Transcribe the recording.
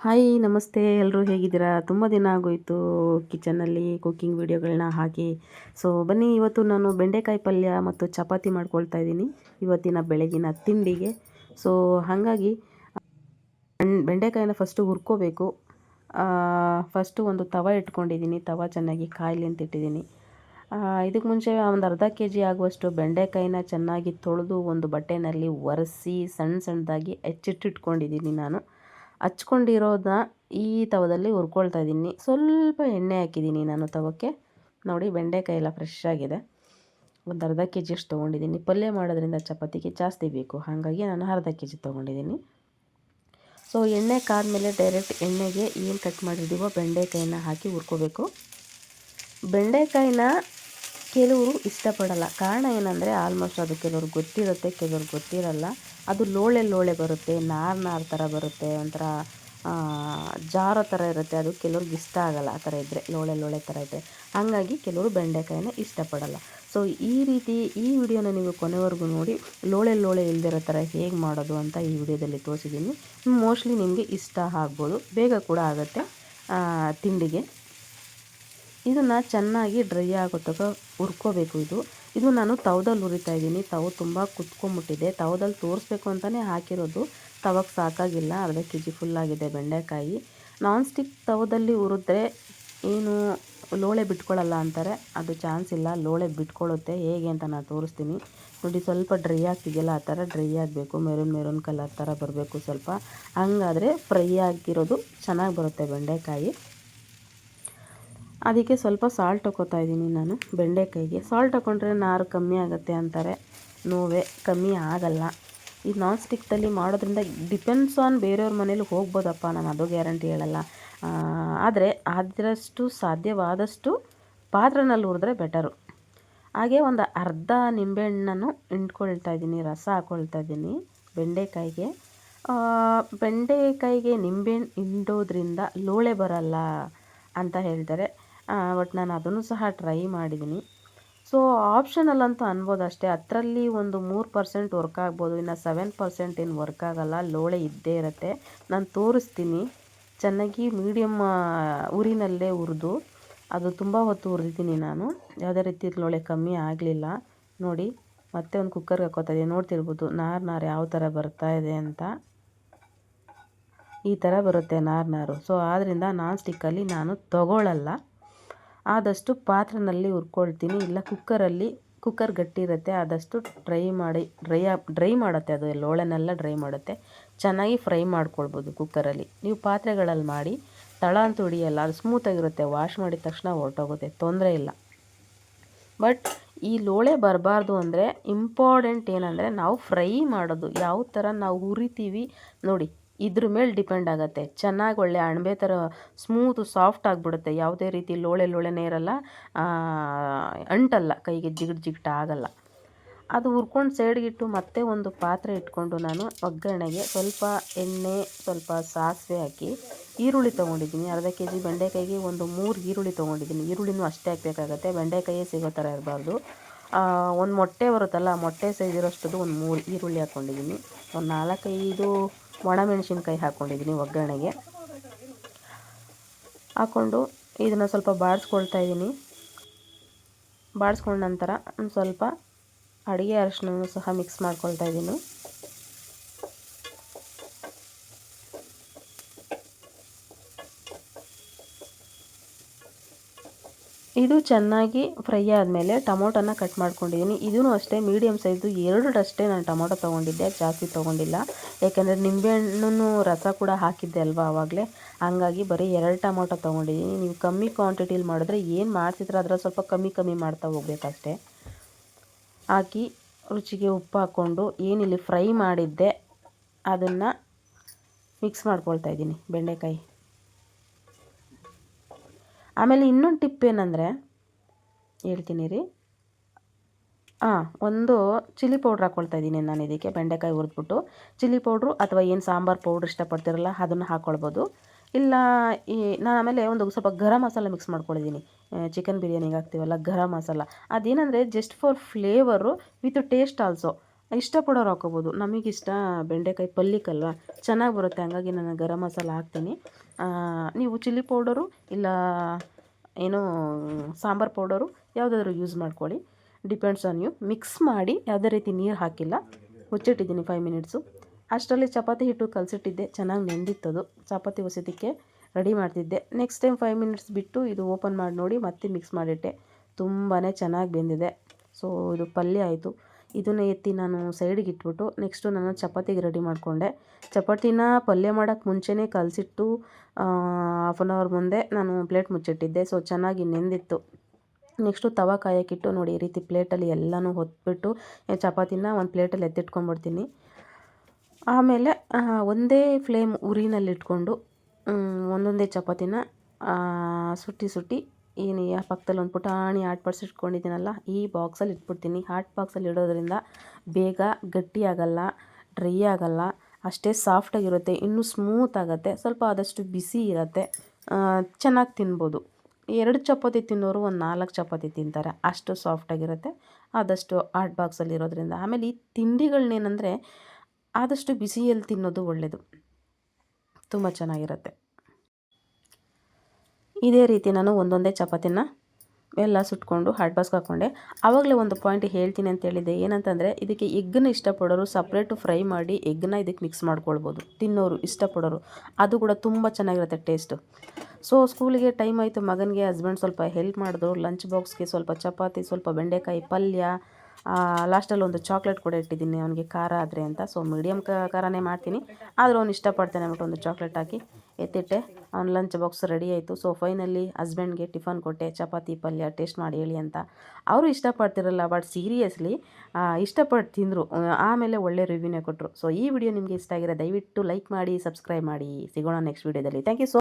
Hi, ನಮಸ್ತೆ. ಎಲ್ಲರೂ ಹೇಗಿದ್ದೀರಾ? ತುಂಬ ದಿನ ಆಗೋಯಿತು ಕಿಚನಲ್ಲಿ ಕುಕ್ಕಿಂಗ್ ವೀಡಿಯೋಗಳನ್ನ ಹಾಕಿ ಸೊ, ಬನ್ನಿ, ಇವತ್ತು ನಾನು ಬೆಂಡೆಕಾಯಿ ಪಲ್ಯ ಮತ್ತು ಚಪಾತಿ ಮಾಡ್ಕೊಳ್ತಾ ಇದ್ದೀನಿ ಇವತ್ತಿನ ಬೆಳಗಿನ ತಿಂಡಿಗೆ. ಸೊ, ಹಾಗಾಗಿ ಬೆಂಡೆಕಾಯಿನ ಫಸ್ಟು ಹುರ್ಕೋಬೇಕು. ಫಸ್ಟು ಒಂದು ತವ ಇಟ್ಕೊಂಡಿದ್ದೀನಿ. ತವ ಚೆನ್ನಾಗಿ ಕಾಯಿಲಿ ಅಂತ ಇಟ್ಟಿದ್ದೀನಿ. ಇದಕ್ಕೆ ಮುಂಚೆ ಒಂದು ಅರ್ಧ ಕೆ ಜಿ ಆಗುವಷ್ಟು ಬೆಂಡೆಕಾಯಿನ ಚೆನ್ನಾಗಿ ತೊಳೆದು ಒಂದು ಬಟ್ಟೆನಲ್ಲಿ ಒರೆಸಿ ಸಣ್ಣ ಸಣ್ಣದಾಗಿ ಹೆಚ್ಚಿಟ್ಟಿಟ್ಕೊಂಡಿದ್ದೀನಿ ನಾನು. ಹಚ್ಕೊಂಡಿರೋದನ್ನ ಈ ತವದಲ್ಲಿ ಹುರ್ಕೊಳ್ತಾ ಇದ್ದೀನಿ. ಸ್ವಲ್ಪ ಎಣ್ಣೆ ಹಾಕಿದ್ದೀನಿ ನಾನು ತವಕ್ಕೆ. ನೋಡಿ ಬೆಂಡೆಕಾಯಿ ಎಲ್ಲ ಫ್ರೆಶ್ ಆಗಿದೆ. ಒಂದು ಅರ್ಧ ಕೆ ಜಿಯಷ್ಟು ತೊಗೊಂಡಿದ್ದೀನಿ. ಪಲ್ಯ ಮಾಡೋದ್ರಿಂದ ಚಪಾತಿಗೆ ಜಾಸ್ತಿ ಬೇಕು. ಹಾಗಾಗಿ ನಾನು ಅರ್ಧ ಕೆ ಜಿ ತೊಗೊಂಡಿದ್ದೀನಿ. ಸೊ ಎಣ್ಣೆ ಕಾದ್ಮೇಲೆ ಡೈರೆಕ್ಟ್ ಎಣ್ಣೆಗೆ ಏನು ಕಟ್ ಮಾಡಿದ್ದೀವೋ ಬೆಂಡೆಕಾಯಿನ ಹಾಕಿ ಹುರ್ಕೋಬೇಕು. ಬೆಂಡೆಕಾಯಿನ ಕೆಲವರು ಇಷ್ಟಪಡಲ್ಲ. ಕಾರಣ ಏನಂದರೆ ಆಲ್ಮೋಸ್ಟ್ ಅದು ಕೆಲವ್ರಿಗೆ ಗೊತ್ತಿರುತ್ತೆ ಕೆಲವ್ರಿಗೆ ಗೊತ್ತಿರಲ್ಲ. ಅದು ಲೋಳೆ ಲೋಳೆ ಬರುತ್ತೆ, ನಾರು ನಾರು ಥರ ಬರುತ್ತೆ, ಒಂಥರ ಜಾರೋ ಥರ ಇರುತ್ತೆ. ಅದು ಕೆಲವ್ರಿಗೆ ಇಷ್ಟ ಆಗಲ್ಲ ಆ ಥರ ಇದ್ದರೆ ಲೋಳೆ ಲೋಳೆ ಥರ ಇದ್ದರೆ ಹಾಗಾಗಿ ಕೆಲವರು ಬೆಂಡೆಕಾಯಿನ ಇಷ್ಟಪಡಲ್ಲ. ಸೊ ಈ ರೀತಿ, ಈ ವಿಡಿಯೋನ ನೀವು ಕೊನೆವರೆಗೂ ನೋಡಿ, ಲೋಳೆ ಲೋಳೆ ಇಲ್ದಿರೋ ಥರ ಹೇಗೆ ಮಾಡೋದು ಅಂತ ಈ ವಿಡಿಯೋದಲ್ಲಿ ತೋರಿಸಿದ್ದೀನಿ. ಮೋಸ್ಟ್ಲಿ ನಿಮಗೆ ಇಷ್ಟ ಆಗ್ಬೋದು. ಬೇಗ ಕೂಡ ಆಗುತ್ತೆ ತಿಂಡಿಗೆ. ಇದನ್ನು ಚೆನ್ನಾಗಿ ಡ್ರೈ ಆಗೋ ತನಕ ಹುರ್ಕೋಬೇಕು ಇದು. ಇದು ನಾನು ತವದಲ್ಲಿ ಹುರಿತಾ ಇದ್ದೀನಿ. ತವ ತುಂಬ ಕುತ್ಕೊಂಬಿಟ್ಟಿದೆ ತವದಲ್ಲಿ ತೋರಿಸ್ಬೇಕು ಅಂತಲೇ ಹಾಕಿರೋದು. ತವಕ್ಕೆ ಸಾಕಾಗಿಲ್ಲ. ಅರ್ಧ ಕೆ ಜಿ ಫುಲ್ಲಾಗಿದೆ ಬೆಂಡೆಕಾಯಿ. ನಾನ್ ಸ್ಟಿಕ್ ತವದಲ್ಲಿ ಹುರಿದ್ರೆ ಏನು ಲೋಳೆ ಬಿಟ್ಕೊಳ್ಳಲ್ಲ ಅಂತಾರೆ. ಅದು ಚಾನ್ಸ್ ಇಲ್ಲ. ಲೋಳೆ ಬಿಟ್ಕೊಳ್ಳುತ್ತೆ ಹೇಗೆ ಅಂತ ನಾನು ತೋರಿಸ್ತೀನಿ. ನೋಡಿ, ಸ್ವಲ್ಪ ಡ್ರೈ ಆಗ್ತಿದೆಯಲ್ಲ, ಆ ಥರ ಡ್ರೈ ಆಗಬೇಕು. ಮೆರೂನ್ ಮೆರೂನ್ ಕಲರ್ ಥರ ಬರಬೇಕು ಸ್ವಲ್ಪ. ಹಂಗಾದರೆ ಫ್ರೈ ಆಗಿರೋದು ಚೆನ್ನಾಗಿ ಬರುತ್ತೆ ಬೆಂಡೆಕಾಯಿ. ಅದಕ್ಕೆ ಸ್ವಲ್ಪ ಸಾಲ್ಟ್ ಹಾಕೋತಾ ಇದ್ದೀನಿ ನಾನು ಬೆಂಡೆಕಾಯಿಗೆ. ಸಾಲ್ಟ್ ಹಾಕೊಂಡ್ರೆ ನಾರು ಕಮ್ಮಿ ಆಗುತ್ತೆ ಅಂತಾರೆ. ನೋವೇ ಕಮ್ಮಿ ಆಗಲ್ಲ. ಈ ನಾನ್ ಸ್ಟಿಕ್ದಲ್ಲಿ ಮಾಡೋದ್ರಿಂದ ಡಿಪೆಂಡ್ಸ್ ಆನ್ ಬೇರೆಯವ್ರ ಮನೇಲಿ ಹೋಗ್ಬೋದಪ್ಪ, ನಾನು ಅದು ಗ್ಯಾರಂಟಿ ಹೇಳಲ್ಲ. ಆದರೆ ಅದರಷ್ಟು ಸಾಧ್ಯವಾದಷ್ಟು ಪಾತ್ರೆನಲ್ಲಿ ಹುರಿದ್ರೆ ಬೆಟರು ಹಾಗೆ ಒಂದು ಅರ್ಧ ನಿಂಬೆಹಣ್ಣನ್ನು ಹಿಂಡ್ಕೊಳ್ತಾ ಇದ್ದೀನಿ, ರಸ ಹಾಕ್ಕೊಳ್ತಾ ಇದ್ದೀನಿ ಬೆಂಡೆಕಾಯಿಗೆ. ಬೆಂಡೆಕಾಯಿಗೆ ನಿಂಬೆಹಣ್ಣು ಹಿಂಡೋದ್ರಿಂದ ಲೋಳೆ ಬರಲ್ಲ ಅಂತ ಹೇಳ್ತಾರೆ. ಬಟ್ ನಾನು ಅದನ್ನು ಸಹ ಟ್ರೈ ಮಾಡಿದ್ದೀನಿ. ಸೊ ಆಪ್ಷನಲ್ ಅಂತ ಅನ್ಬೋದು ಅಷ್ಟೇ ಅದರಲ್ಲಿ ಒಂದು ಮೂರು ಪರ್ಸೆಂಟ್ ವರ್ಕ್ ಆಗ್ಬೋದು, ಇನ್ನು ಸೆವೆನ್ ಪರ್ಸೆಂಟ್ ಏನು ವರ್ಕ್ ಆಗೋಲ್ಲ, ಲೋಳೆ ಇದ್ದೇ ಇರುತ್ತೆ. ನಾನು ತೋರಿಸ್ತೀನಿ. ಚೆನ್ನಾಗಿ ಮೀಡಿಯಮ್ ಉರಿನಲ್ಲೇ ಹುರಿದು ಅದು ತುಂಬ ಹೊತ್ತು ಹುರಿದಿದ್ದೀನಿ ನಾನು. ಯಾವುದೇ ರೀತಿ ಲೋಳೆ ಕಮ್ಮಿ ಆಗಲಿಲ್ಲ. ನೋಡಿ, ಮತ್ತೆ ಒಂದು ಕುಕ್ಕರ್ಗೆ ಹಾಕೋತಾ ಇದೆ ನೋಡ್ತಿರ್ಬೋದು, ನಾರು ನಾರು ಯಾವ ಥರ ಬರ್ತಾ ಇದೆ ಅಂತ. ಈ ಥರ ಬರುತ್ತೆ ನಾರು ನಾರು. ಸೊ ಆದ್ದರಿಂದ ನಾನ್ ಸ್ಟಿಕ್ಕಲ್ಲಿ ನಾನು ತಗೊಳ್ಳಲ್ಲ ಆದಷ್ಟು ಪಾತ್ರೆಯಲ್ಲಿ ಹುರ್ಕೊಳ್ತೀನಿ. ಇಲ್ಲ, ಕುಕ್ಕರಲ್ಲಿ ಕುಕ್ಕರ್ ಗಟ್ಟಿ ಇರುತ್ತೆ ಆದಷ್ಟು ಡ್ರೈ ಮಾಡಿ ಡ್ರೈ ಡ್ರೈ ಮಾಡುತ್ತೆ ಅದು. ಲೋಳೆನೆಲ್ಲ ಡ್ರೈ ಮಾಡುತ್ತೆ. ಚೆನ್ನಾಗಿ ಫ್ರೈ ಮಾಡ್ಕೊಳ್ಬೋದು ಕುಕ್ಕರಲ್ಲಿ. ನೀವು ಪಾತ್ರೆಗಳಲ್ಲಿ ಮಾಡಿ, ತಳ ಅಂತ ಹಿಡಿಯಲ್ಲ, ಅದು ಸ್ಮೂತಾಗಿರುತ್ತೆ ವಾಶ್ ಮಾಡಿದ ತಕ್ಷಣ ಹೊರಟೋಗುತ್ತೆ, ತೊಂದರೆ ಇಲ್ಲ. ಬಟ್ ಈ ಲೋಳೆ ಬರಬಾರ್ದು ಅಂದರೆ ಇಂಪಾರ್ಟೆಂಟ್ ಏನಂದರೆ ನಾವು ಫ್ರೈ ಮಾಡೋದು. ಯಾವ ಥರ ನಾವು ಹುರಿತೀವಿ ನೋಡಿ ಇದ್ರ ಮೇಲೆ ಡಿಪೆಂಡ್ ಆಗುತ್ತೆ. ಚೆನ್ನಾಗಿ ಒಳ್ಳೆ ಅಣಬೆ ಥರ ಸ್ಮೂತು, ಸಾಫ್ಟ್ ಆಗಿಬಿಡುತ್ತೆ. ಯಾವುದೇ ರೀತಿ ಲೋಳೆ ಲೋಳೆನೇ ಇರಲ್ಲ. ಅಂಟಲ್ಲ. ಕೈಗೆ ಜಿಗಿಟ್ ಜಿಗಿಟ್ ಆಗಲ್ಲ. ಅದು ಹುರ್ಕೊಂಡು ಸೈಡ್ಗಿಟ್ಟು ಮತ್ತೆ ಒಂದು ಪಾತ್ರೆ ಇಟ್ಕೊಂಡು ನಾನು ಒಗ್ಗರಣೆಗೆ ಸ್ವಲ್ಪ ಎಣ್ಣೆ, ಸ್ವಲ್ಪ ಸಾಸಿವೆ ಹಾಕಿ ಈರುಳ್ಳಿ ತೊಗೊಂಡಿದ್ದೀನಿ. ಅರ್ಧ ಕೆ ಜಿ ಬೆಂಡೆಕಾಯಿಗೆ ಒಂದು ಮೂರು ಈರುಳ್ಳಿ ತೊಗೊಂಡಿದ್ದೀನಿ. ಈರುಳ್ಳಿನೂ ಅಷ್ಟೇ ಹಾಕಬೇಕಾಗತ್ತೆ. ಬೆಂಡೆಕಾಯೇ ಸಿಗೋ ಥರ ಇರಬಾರ್ದು. ಒಂದು ಮೊಟ್ಟೆ ಬರುತ್ತಲ್ಲ ಮೊಟ್ಟೆ ಸೈಜ್ ಒಂದು ಮೂರು ಈರುಳ್ಳಿ ಹಾಕ್ಕೊಂಡಿದ್ದೀನಿ ಒಂದು ನಾಲ್ಕೈದು ಒಣಮೆಣಸಿನ್ಕಾಯಿ ಹಾಕ್ಕೊಂಡಿದ್ದೀನಿ ಒಗ್ಗರಣೆಗೆ. ಹಾಕ್ಕೊಂಡು ಇದನ್ನು ಸ್ವಲ್ಪ ಬಾಡಿಸ್ಕೊಳ್ತಾ ಇದ್ದೀನಿ. ಬಾಡಿಸ್ಕೊಂಡ ನಂತರ ಒಂದು ಸ್ವಲ್ಪ ಅಡುಗೆ ಅರಿಶಿನ ಸಹ ಮಿಕ್ಸ್ ಮಾಡ್ಕೊಳ್ತಾ ಇದ್ದೀನಿ. ಇದು ಚೆನ್ನಾಗಿ ಫ್ರೈ ಆದಮೇಲೆ ಟೊಮೊಟೊನ ಕಟ್ ಮಾಡ್ಕೊಂಡಿದ್ದೀನಿ. ಇದೂ ಅಷ್ಟೇ ಮೀಡಿಯಮ್ ಸೈಜು ಎರಡರಷ್ಟೇ ನಾನು ಟೊಮೊಟೊ ತೊಗೊಂಡಿದ್ದೆ ಜಾಸ್ತಿ ತೊಗೊಂಡಿಲ್ಲ. ಯಾಕೆಂದರೆ ನಿಂಬೆಹಣ್ಣು ರಸ ಕೂಡ ಹಾಕಿದ್ದೆ ಅಲ್ವಾ ಆವಾಗಲೇ. ಹಂಗಾಗಿ ಬರೀ ಎರಡು ಟೊಮೊಟೊ ತೊಗೊಂಡಿದ್ದೀನಿ. ನೀವು ಕಮ್ಮಿ ಕ್ವಾಂಟಿಟಿಲಿ ಮಾಡಿದ್ರೆ ಏನು ಮಾಡ್ತಿದ್ರೆ ಅದರ ಸ್ವಲ್ಪ ಕಮ್ಮಿ ಕಮ್ಮಿ ಮಾಡ್ತಾ ಹೋಗ್ಬೇಕಷ್ಟೇ. ಹಾಕಿ ರುಚಿಗೆ ಉಪ್ಪು ಹಾಕ್ಕೊಂಡು ಏನಿಲ್ಲಿ ಫ್ರೈ ಮಾಡಿದ್ದೆ, ಅದನ್ನು ಮಿಕ್ಸ್ ಮಾಡ್ಕೊಳ್ತಾ ಇದ್ದೀನಿ. ಬೆಂಡೆಕಾಯಿ. ಆಮೇಲೆ ಇನ್ನೊಂದು ಟಿಪ್ ಏನಂದರೆ, ಹೇಳ್ತೀನಿ ರೀ. ಹಾಂ ಒಂದು ಚಿಲ್ಲಿ ಪೌಡ್ರ್ ಹಾಕ್ಕೊಳ್ತಾ ಇದ್ದೀನಿ ನಾನು ಇದಕ್ಕೆ, ಬೆಂಡೆಕಾಯಿ ಹುರಿದ್ಬಿಟ್ಟು. ಚಿಲ್ಲಿ ಪೌಡ್ರು ಅಥವಾ ಏನು ಸಾಂಬಾರು ಪೌಡ್ರ್ ಇಷ್ಟಪಡ್ತಿರಲ್ಲ, ಅದನ್ನು ಹಾಕ್ಕೊಳ್ಬೋದು ಇಲ್ಲ, ಈ, ನಾನು ಆಮೇಲೆ ಒಂದು ಸ್ವಲ್ಪ ಗರಂ ಮಸಾಲ ಮಿಕ್ಸ್ ಮಾಡ್ಕೊಂಡಿದ್ದೀನಿ. ಚಿಕನ್ ಬಿರಿಯಾನಿಗೆ ಹಾಕ್ತೀವಲ್ಲ, garam masala. ಅದೇನಂದರೆ just for flavour with taste also ಇಷ್ಟಪಡೋರು ಹಾಕೋಬೋದು. ನಮಗಿಷ್ಟ ಬೆಂಡೆಕಾಯಿ ಪಲ್ಯಕ್ಕಲ್ವ ಚೆನ್ನಾಗಿ ಬರುತ್ತೆ. ಹಂಗಾಗಿ ನಾನು ಗರಂ ಮಸಾಲ ಹಾಕ್ತೀನಿ. ನೀವು ಚಿಲ್ಲಿ ಪೌಡರು ಇಲ್ಲ ಏನೋ ಸಾಂಬಾರು ಪೌಡರು ಯಾವುದಾದ್ರೂ ಯೂಸ್ ಮಾಡ್ಕೊಳ್ಳಿ. ಡಿಪೆಂಡ್ಸ್ ಆನ್ ಯು ಮಿಕ್ಸ್ ಮಾಡಿ ಯಾವುದೇ ರೀತಿ ನೀರು ಹಾಕಿಲ್ಲ. ಮುಚ್ಚಿಟ್ಟಿದ್ದೀನಿ ಫೈವ್ ಮಿನಿಟ್ಸು ಅಷ್ಟರಲ್ಲಿ ಚಪಾತಿ ಹಿಟ್ಟು ಕಲಸಿಟ್ಟಿದ್ದೆ. ಚೆನ್ನಾಗಿ ನೆಂದಿತ್ತದು. ಚಪಾತಿ ಹೊಸದಕ್ಕೆ ರೆಡಿ ಮಾಡ್ತಿದ್ದೆ. ನೆಕ್ಸ್ಟ್ ಟೈಮ್ ಫೈವ್ ಮಿನಿಟ್ಸ್ ಬಿಟ್ಟು ಇದು ಓಪನ್ ಮಾಡಿ ನೋಡಿ ಮತ್ತೆ ಮಿಕ್ಸ್ ಮಾಡಿಟ್ಟೆ. ತುಂಬಾ ಚೆನ್ನಾಗಿ ಬೆಂದಿದೆ. ಸೊ ಇದು ಪಲ್ಯ ಆಯಿತು. ಇದನ್ನು ಎತ್ತಿ ನಾನು ಸೈಡಿಗೆ ಇಟ್ಬಿಟ್ಟು ನೆಕ್ಸ್ಟು ನಾನು ಚಪಾತಿಗೆ ರೆಡಿ ಮಾಡಿಕೊಂಡೆ. ಚಪಾತಿನ ಪಲ್ಯ ಮಾಡೋಕ್ಕೆ ಮುಂಚೆನೇ ಕಲಸಿಟ್ಟು ಹಾಫ್ ಆನ್ ಅವರ್ ಮುಂದೆ ನಾನು ಪ್ಲೇಟ್ ಮುಚ್ಚಿಟ್ಟಿದ್ದೆ. ಸೊ ಚೆನ್ನಾಗಿ ನೆಂದಿತ್ತು. ನೆಕ್ಸ್ಟು ತವ ಕಾಯಕ್ಕಿಟ್ಟು ನೋಡಿ, ಈ ರೀತಿ ಪ್ಲೇಟಲ್ಲಿ ಎಲ್ಲನೂ ಹೊತ್ಬಿಟ್ಟು ಚಪಾತಿನ ಒಂದು ಪ್ಲೇಟಲ್ಲಿ ಎತ್ತಿಟ್ಕೊಂಡ್ಬಿಡ್ತೀನಿ. ಆಮೇಲೆ ಒಂದೇ ಫ್ಲೇಮ್ ಉರಿನಲ್ಲಿ ಇಟ್ಕೊಂಡು ಒಂದೊಂದೇ ಚಪಾತಿನ ಸುಟ್ಟಿ ಸುಟ್ಟಿ ಏನು ಆ ಪಕ್ಕದಲ್ಲಿ ಒಂದು ಪುಟಾಣಿ ಹಾಟ್ ಬಾಕ್ಸ್ ಇಟ್ಕೊಂಡಿದ್ದೀನಲ್ಲ, ಈ ಬಾಕ್ಸಲ್ಲಿ ಇಟ್ಬಿಡ್ತೀನಿ. ಹಾಟ್ ಬಾಕ್ಸಲ್ಲಿ ಇಡೋದ್ರಿಂದ ಬೇಗ ಗಟ್ಟಿ ಆಗಲ್ಲ ಡ್ರೈ ಆಗಲ್ಲ, ಅಷ್ಟೇ ಸಾಫ್ಟಾಗಿರುತ್ತೆ ಇನ್ನೂ ಸ್ಮೂತ್ ಆಗುತ್ತೆ, ಸ್ವಲ್ಪ ಆದಷ್ಟು ಬಿಸಿ ಇರುತ್ತೆ. ಚೆನ್ನಾಗಿ ತಿನ್ಬೋದು. ಎರಡು ಚಪಾತಿ ತಿನ್ನೋರು ಒಂದು ನಾಲ್ಕು ಚಪಾತಿ ತಿಂತಾರೆ, ಅಷ್ಟು ಸಾಫ್ಟಾಗಿರುತ್ತೆ ಆದಷ್ಟು ಹಾಟ್ ಬಾಕ್ಸಲ್ಲಿ ಇರೋದ್ರಿಂದ. ಆಮೇಲೆ ಈ ತಿಂಡಿಗಳನ್ನೇನೆಂದರೆ ಆದಷ್ಟು ಬಿಸಿಯಲ್ಲಿ ತಿನ್ನೋದು ಒಳ್ಳೆಯದು ತುಂಬ ಚೆನ್ನಾಗಿರುತ್ತೆ. ಇದೇ ರೀತಿ ನಾನು ಒಂದೊಂದೇ ಚಪಾತಿನ ಎಲ್ಲ ಸುಟ್ಕೊಂಡು ಹಾಟ್ ಬಾಸ್ಗೆ ಹಾಕ್ಕೊಂಡೆ ಆವಾಗಲೇ ಒಂದು ಪಾಯಿಂಟ್ ಹೇಳ್ತೀನಿ ಅಂತ ಹೇಳಿದ್ದೆ. ಏನಂತಂದರೆ, ಇದಕ್ಕೆ ಎಗ್ಗನ್ನ ಇಷ್ಟಪಡೋರು ಸಪ್ರೇಟು ಫ್ರೈ ಮಾಡಿ ಎಗ್ಗನ್ನ ಇದಕ್ಕೆ ಮಿಕ್ಸ್ ಮಾಡ್ಕೊಳ್ಬೋದು. ತಿನ್ನೋರು ಇಷ್ಟಪಡೋರು. ಅದು ಕೂಡ ತುಂಬ ಚೆನ್ನಾಗಿರುತ್ತೆ ಟೇಸ್ಟು ಸೊ ಸ್ಕೂಲಿಗೆ ಟೈಮ್ ಆಯಿತು. ಮಗನಿಗೆ ಹಸ್ಬೆಂಡ್ ಸ್ವಲ್ಪ ಹೆಲ್ಪ್ ಮಾಡಿದ್ರು ಲಂಚ್ ಬಾಕ್ಸ್ಗೆ ಸ್ವಲ್ಪ ಚಪಾತಿ, ಸ್ವಲ್ಪ ಬೆಂಡೆಕಾಯಿ, ಪಲ್ಯ ಲಾಸ್ಟಲ್ಲಿ ಒಂದು ಚಾಕ್ಲೇಟ್ ಕೂಡ ಇಟ್ಟಿದ್ದೀನಿ ಅವನಿಗೆ ಖಾರ ಆದರೆ ಅಂತ. ಸೊ ಮೀಡಿಯಮ್ ಖಾರನೇ ಮಾಡ್ತೀನಿ. ಆದರೂ ಅವ್ನು ಇಷ್ಟಪಡ್ತಾನೆ ಅಂದ್ಬಿಟ್ಟು ಒಂದು ಚಾಕ್ಲೇಟ್ ಹಾಕಿ ಎತ್ತಿಟ್ಟೆ. ಅವ್ನ ಲಂಚ್ ಬಾಕ್ಸ್ ರೆಡಿ ಆಯಿತು. ಸೊ ಫೈನಲಿ ಹಸ್ಬೆಂಡ್ಗೆ ಟಿಫನ್ ಕೊಟ್ಟೆ. ಚಪಾತಿ, ಪಲ್ಯ ಟೇಸ್ಟ್ ಮಾಡಿ ಹೇಳಿ ಅಂತ. ಅವರು ಇಷ್ಟಪಡ್ತಿರಲ್ಲ ಬಟ್ ಸೀರಿಯಸ್ಲಿ ಇಷ್ಟಪಟ್ಟು ತಿಂದರು. ಆಮೇಲೆ ಒಳ್ಳೆ ರಿವ್ಯೂನೇ ಕೊಟ್ಟರು ಸೊ ಈ ವಿಡಿಯೋ ನಿಮಗೆ ಇಷ್ಟ ಆಗಿದೆ ದಯವಿಟ್ಟು ಲೈಕ್ ಮಾಡಿ ಸಬ್ಸ್ಕ್ರೈಬ್ ಮಾಡಿ. ಸಿಗೋಣ ನೆಕ್ಸ್ಟ್ ವಿಡಿಯೋದಲ್ಲಿ ಥ್ಯಾಂಕ್ ಯು ಸೊ